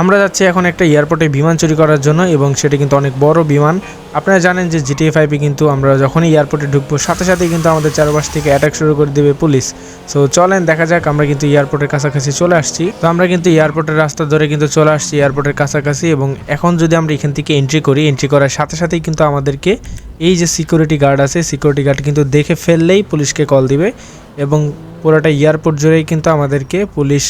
আমরা যাচ্ছি এখন একটা এয়ারপোর্টে বিমান চুরি করার জন্য এবং সেটা কিন্তু অনেক বড় বিমান। আপনারা জানেন যে জিটিএ ফাইভে কিন্তু আমরা যখনই এয়ারপোর্টে ঢুকবো, সাথে সাথেই কিন্তু আমাদের চারপাশ থেকে অ্যাটাক শুরু করে দেবে পুলিশ। সো চলেন, দেখা যাক, আমরা কিন্তু এয়ারপোর্টের কাছাকাছি চলে আসছি। তো আমরা কিন্তু এয়ারপোর্টের রাস্তা ধরে কিন্তু চলে আসছি এয়ারপোর্টের কাছাকাছি এবং এখন যদি আমরা এখান থেকে এন্ট্রি করি এন্ট্রি করার সাথে সাথেই কিন্তু আমাদেরকে এই যে সিকিউরিটি গার্ড আছে সিকিউরিটি গার্ড কিন্তু দেখে ফেললেই পুলিশকে কল দিবে এবং পুরোটা এয়ারপোর্ট জুড়েই কিন্তু আমাদেরকে পুলিশ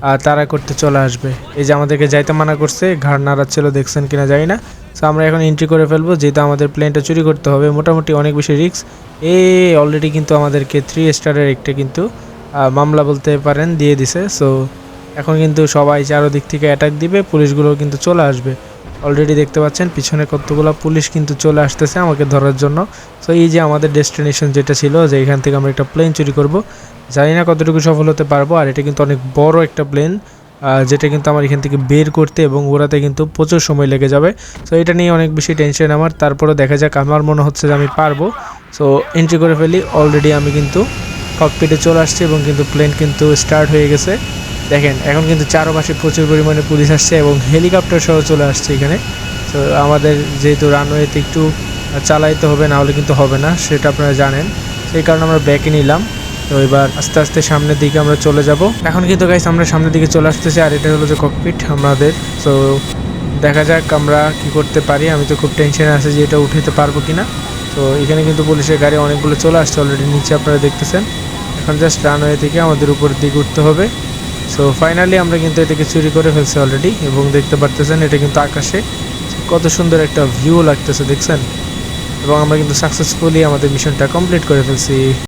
আহ, তারা করতে চলে আসবে। এই যে আমাদেরকে যাইতে মানা করছে ঘাড় নাড়াচ্ছিল দেখছেন কিনা জানি না। সো আমরা এখন এন্ট্রি করে ফেলব যেহেতু আমাদের প্লেনটা চুরি করতে হবে মোটামুটি অনেক বেশি রিক্স এ অলরেডি কিন্তু আমাদেরকে থ্রি স্টারের একটা কিন্তু মামলা বলতে পারেন দিয়ে দিছে। সো এখন কিন্তু সবাই চারোদিক থেকে অ্যাটাক দিবে পুলিশগুলো কিন্তু চলে আসবে। অলরেডি দেখতে পাচ্ছেন, পিছনে কতগুলো পুলিশ কিন্তু চলে আসতেছে আমাকে ধরার জন্য। সো এই যে আমাদের ডেস্টিনেশন যেটা ছিল, যে এখান থেকে আমরা একটা প্লেন চুরি করব। জানি না কতটুকু সফল হতে পারব, আর এটা কিন্তু অনেক বড় একটা প্লেন যেটা কিন্তু আমার এখান থেকে বের করতে এবং ওড়াতে কিন্তু প্রচুর সময় লেগে যাবে। সো এটা নিয়ে অনেক বেশি টেনশন আমার। তারপরে দেখা যাক, আমার মনে হচ্ছে যে আমি পারব। সো এন্ট্রি করে ফেলি অলরেডি আমি কিন্তু ককপিটে চলে আসছি এবং কিন্তু প্লেন কিন্তু স্টার্ট হয়ে গেছে। দেখেন, এখন কিন্তু চারপাশে প্রচুর পরিমাণে পুলিশ আসছে এবং হেলিকপ্টার সহ চলে আসছে এখানে। তো আমাদের যেহেতু রানওয়েতে একটু চালাইতে হবে না হলে কিন্তু হবে না, সেটা আপনারা জানেন। সেই কারণে আমরা ব্যাকে নিলাম। তো এবার আস্তে আস্তে সামনের দিকে আমরা চলে যাব। এখন কিন্তু গাইস আমরা সামনের দিকে চলে আসতেছি, আর এটা হলো যে ককপিট আমাদের। তো দেখা যাক আমরা কি করতে পারি। আমি তো খুব টেনশনে আছি যে এটা উঠাতে পারব কিনা। তো এখানে কিন্তু পুলিশের গাড়ি অনেকগুলো চলে আসছে অলরেডি নিচে আপনারা দেখতেছেন। এখন জাস্ট রানওয়ে থেকে আমাদের উপরের দিকে উঠতে হবে। সো ফাইনালি আমরা কিন্তু এটাকে চুরি করে ফেলছি অলরেডি এবং দেখতে পারতেছেন এটা কিন্তু আকাশে। কত সুন্দর একটা ভিউ লাগতেছে, দেখছেন? এবং আমরা কিন্তু সাকসেসফুলি আমাদের মিশনটা কমপ্লিট করে ফেলছি।